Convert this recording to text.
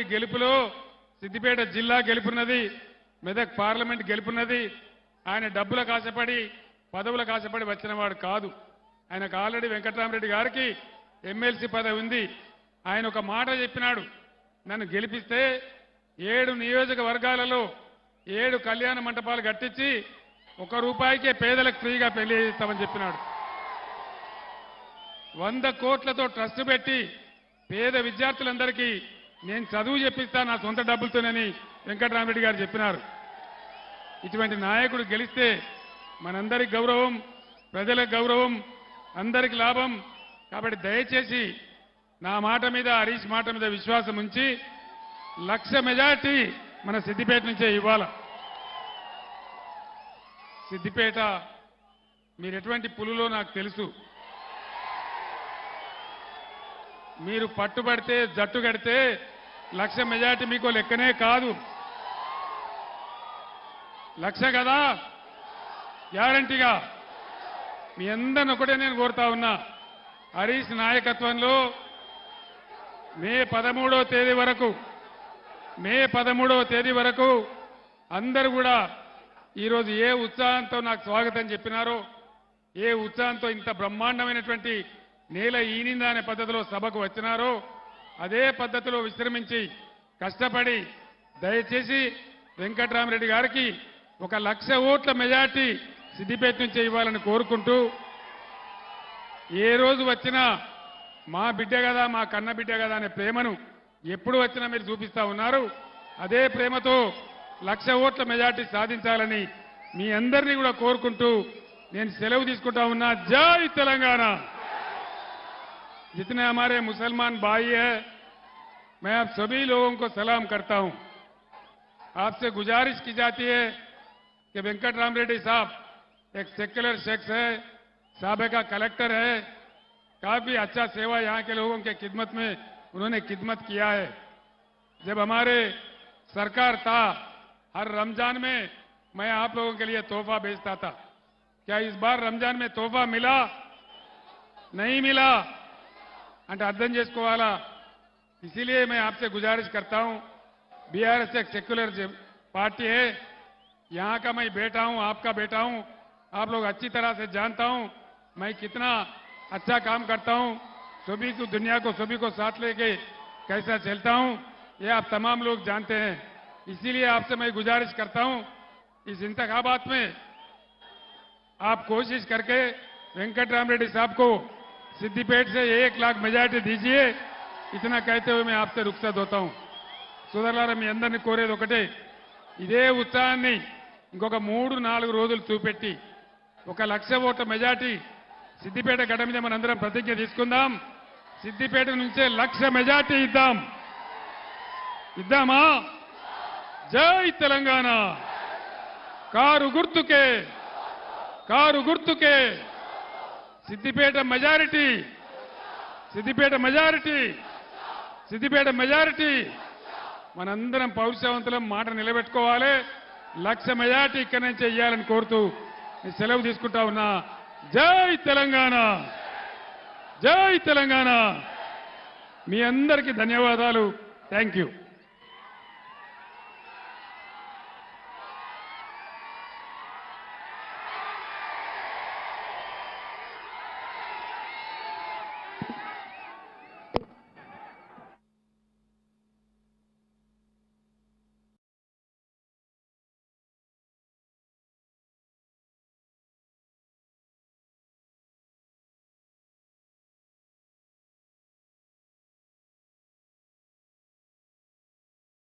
గెలుపులో సిద్దిపేట జిల్లా గెలుపున్నది మెదక్ పార్లమెంట్ గెలుపున్నది. ఆయన డబ్బులకు ఆశపడి పదవులకు ఆశపడి వచ్చినవాడు కాదు. ఆయనకు ఆల్రెడీ వెంకటరామరెడ్డి గారికి ఎమ్మెల్సీ పదవి ఉంది. ఆయన ఒక మాట చెప్పినాడు. నన్ను గెలిపిస్తే ఏడు నియోజకవర్గాలలో ఏడు కళ్యాణ మంటపాలు కట్టించి ఒక రూపాయికే పేదలకు ఫ్రీగా పెళ్ళి చేస్తామని చెప్పినాడు. వంద కోట్లతో ట్రస్ట్ పెట్టి పేద విద్యార్థులందరికీ నేను చదువు చెప్పిస్తా నా సొంత డబ్బులతోనని వెంకటరామరెడ్డి గారు చెప్పినారు. ఇటువంటి నాయకుడు గెలిస్తే మనందరికి గౌరవం ప్రజలకు గౌరవం అందరికి లాభం. కాబట్టి దయచేసి నా మాట మీద హరీష్ మాట మీద విశ్వాసం ఉంచి లక్ష మెజార్టీ మన సిద్దిపేట నుంచే ఇవ్వాల. సిద్దిపేట మీరు ఎటువంటి పులులో నాకు తెలుసు. మీరు పట్టుబడితే జట్టు కడితే లక్ష మెజార్టీ మీకు లెక్కనే కాదు. లక్ష కదా? గ్యారంటీగా. మీ అందరిని ఒకటే నేను కోరుతా ఉన్నా. హరీష్ నాయకత్వంలో మే పదమూడవ తేదీ వరకు మే పదమూడవ తేదీ వరకు అందరు కూడా ఈరోజు ఏ ఉత్సాహంతో నాకు స్వాగతం చెప్పినారో ఏ ఉత్సాహంతో ఇంత బ్రహ్మాండమైనటువంటి నేల ఈనిందా అనే పద్ధతిలో సభకు వచ్చినారో అదే పద్ధతిలో విశ్రమించి కష్టపడి దయచేసి వెంకట్రామరెడ్డి గారికి ఒక లక్ష ఓట్ల మెజార్టీ సిద్దిపేట నుంచి ఇవ్వాలని కోరుకుంటూ ఏ రోజు వచ్చినా మా బిడ్డ కదా మా కన్న బిడ్డ కదా అనే ప్రేమను ఎప్పుడు వచ్చినా మీరు చూపిస్తా ఉన్నారు. అదే ప్రేమతో లక్ష ఓట్ల మెజార్టీ సాధించాలని మీ అందరినీ కూడా కోరుకుంటూ నేను సెలవు తీసుకుంటా ఉన్నా. జై తెలంగాణ! जितने हमारे मुसलमान भाई है, मैं आप सभी लोगों को सलाम करता हूँ। आपसे गुजारिश की जाती है कि वेंकट राम रेड्डी साहब एक सेक्युलर शख्स है, सबका कलेक्टर है, काफ़ी अच्छा सेवा यहाँ के लोगों के खिदमत में उन्होंने खिदमत किया है। जब हमारे सरकार था, हर रमज़ान में मैं आप लोगों के लिए तोहफा भेजता था। क्या इस बार रमज़ान में तोहफा मिला? नहीं मिला। అంటే అర్థం చేసుకోవాలా इसीलिए मैं आपसे गुजारिश करता हूं बीआरएस एक सेक्युलर पार्टी है यहां का मैं बेटा हूं आपका बेटा हूं आप लोग अच्छी तरह से जानता हूं मैं कितना अच्छा काम करता हूं सभी को दुनिया को सभी को साथ लेके कैसा चलता हूं ये आप तमाम लोग जानते हैं इसीलिए आपसे मैं गुजारिश करता हूं इस इंतखाबात में आप कोशिश करके वेंकट राम रेड्डी साहब को सिद्दीपेट से एक लाख मेजॉरिटी दीजिए इतना कहते हुए मैं आपसे रुखसत होता हूं సోదరులారా మీ అందరినీ కోరేది ఒకటే ఇదే ఉత్సాహాన్ని ఇంకొక మూడు నాలుగు రోజులు చూపెట్టి ఒక లక్ష ఓట్ల మెజార్టీ సిద్దిపేట గడ్డ మీద మనందరం ప్రతిజ్ఞ తీసుకుందాం సిద్దిపేట నుంచే లక్ష మెజార్టీ ఇద్దాం ఇద్దామా జై తెలంగాణ కారు గుర్తుకే కారు గుర్తుకే Siddipet majority. Siddipet majority. Siddipet majority. మనందరం పౌరుషవంతులం మాట నిలబెట్టుకోవాలి. లక్ష మెజారిటీ ఇక్కడి నుంచి ఇయ్యాలని కోరుతూ నేను సెలవు తీసుకుంటా ఉన్నా. జై తెలంగాణ. జై తెలంగాణ. మీ అందరికీ ధన్యవాదాలు. Thank you.